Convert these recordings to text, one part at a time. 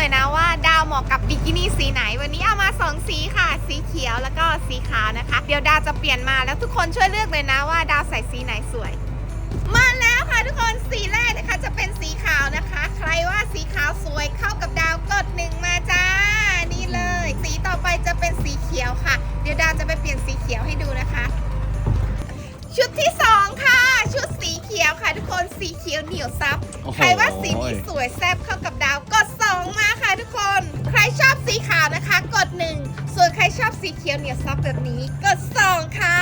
เลยนะว่าดาวเหมาะกับบิกินี่สีไหน วันนี้เอามาสองสีค่ะ สีเขียวแล้วก็สีขาวนะคะ เดี๋ยวดาวจะเปลี่ยนมาแล้วทุกคนช่วยเลือกเลยนะว่าดาวใส่สีไหนสวย มาแล้วค่ะทุกคนสีแรกนะคะจะเป็นสีขาวนะคะ ใครว่าสีขาวสวยเข้ากับดาวกดหนึ่งมาจ้านี่เลย สีต่อไปจะเป็นสีเขียวค่ะ เดี๋ยวดาวจะไปเปลี่ยนสีเขียวให้ดูนะคะ ชุดที่สองค่ะชุดสีเขียวค่ะทุกคนสีเขียวเหนียวซับโอ้โหใครว่าสีนี้สวยแซ่บเข้ากับดาวกดส องมาค่ะทุกคน ใครชอบสีขาวนะคะ กดหนึ่งส่วนใครชอบสีเขียวเหนียวซับแบบนี้กดสองค่ะ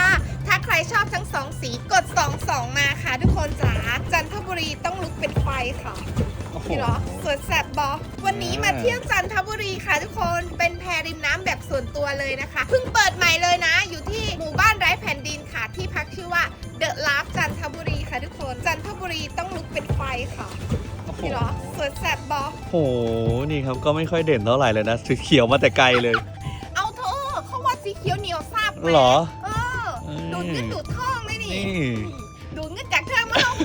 ถ้าใครชอบทั้งสองสีกดสองสองมาค่ะ ทุกคนจ๋าจันทบุรีต้องลุกเป็นไฟค่ะโอ้โหนี่เหรอสวนแสบบอวันนี้มาเที่ยวจันทบุรีค่ะทุกคนเป็นแพริมน้ำแบบส่วนตัวเลยนะคะเพิ่งเปิดใหม่เลยนะ อยู่ที่หมู่บ้านไร้แผ่นดินค่ะที่พักชื่อว่าเดอะลาฟจันทบุรีค่ะทุกคนจันทบุรีต้องลุกเป็นไฟค่ะ โอ้โหนี่เหรอสวนแสบบอโอ้โหนี่ครับก็ไม่ค่อยเด่นเท่าไหร่เลยนะสีเขียวมาแต่ไกลเลย เอาเถอะเขาว่าสีเขียวเหนียวซาบแม่เหรอ เออเอ้ยดูดเงินดูดทองเลยนี่นี่ดูดเงินจากเธอมาลง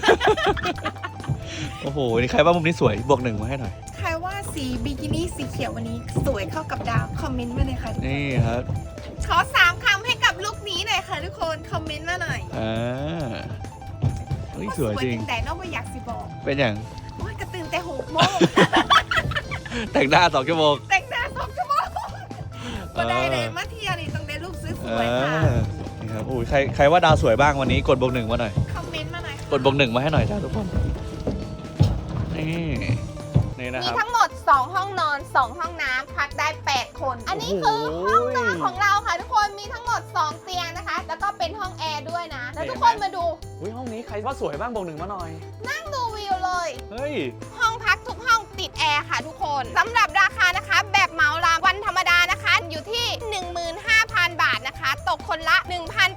โอ้โหนี่ใครว่ามุมนี้สวยบวกหนึ่งมาให้หน่อยใครว่าสีบิกินี่สีเขียววันนี้ สวยเข้ากับดาวคอมเมนต์มาเลยค่ะนี่ครับขอสามคำให้กับลุคนี้หน่อยค่ะทุกคนคอมเมนต์มาหน่อยอ่าเฮ้ยสวยจริง แต่นอกไม่อยากสิบอกเป็นอย่างโอ้ย กระตื่นแต่หกโมงแต่งหน้าสองชั่วโมงแต่งหน้าสองชั่วโมงก็ได้เลยมาเที่ยวนี่ต้องได้รูปสเอวยๆค่ะอนี่ครับอุ้ยใครใครว่าดาวสวยบ้างวันนี้กดบวกหนึ่งมาหน่อย คอมเมนต์มาหน่อยค่ะกดบวกหนึ่งมาให้หน่อยจ้าทุกคน นี่นี่นะมีครับ ทั้งหมด 2 ห้องนอน 2 ห้องน้ำพักได้ 8 คน อันนี้คือห้องนอนของเราค่ะทุกคนมีทั้งหมด 2 เตียง ใครว่าสวยบ้างบวกหนึ่งมาหน่อย นั่งดูวิวเลย เฮ้ย ห้องพักทุกห้องติดแอร์ค่ะทุกคนสำหรับราคานะคะแบบเหมาลามวันธรรมดานะคะอยู่ที่ 15,000 บาทนะคะ ตกคนละ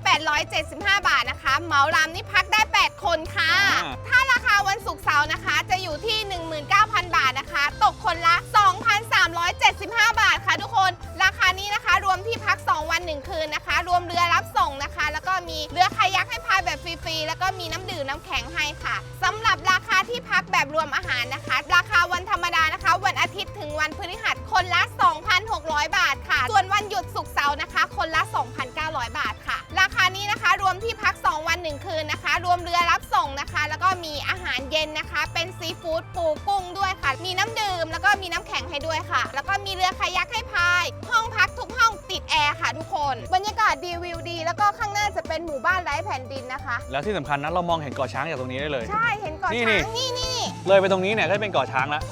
1,875 บาทนะคะเหมาลามนี่พักได้ 8 คนค่ะ อ่า ถ้าราคาวันศุกร์เสาร์นะคะ รีแล้วก็มีน้ำดื่มน้ำแข็งให้ค่ะสำหรับราคาที่พักแบบรวมอาหารนะคะ ราคาวันธรรมดานะคะ วันอาทิตย์ถึงวันพฤหัสคนละ 2,600 บาทค่ะ ส่วนวันหยุดศุกร์เสาร์นะคะ คนละ 2,900 บาทค่ะ ราคานี้นะคะ รวมที่พัก 2 วัน 1 คืนนะคะ รวมเรือรับส่งนะคะ แล้วก็มีอาหารเย็นนะคะ เป็นซีฟู้ดปูกุ้งด้วยค่ะ มีน้ำดื่มแล้วก็มีน้ำแข็งให้ด้วยค่ะ แล้วก็มีเรือ หน้าจะเป็นหมู่บ้านไร้แผ่นดินนะคะ แล้วที่สำคัญนะเรามองเห็นเกาะช้างจากตรงนี้ได้เลย ใช่เห็นเก่อนนี่ช้านี่งนี่นี่เลยไปตรงนี้เนี่ยก็จะเป็นเกาะช้างแล้ว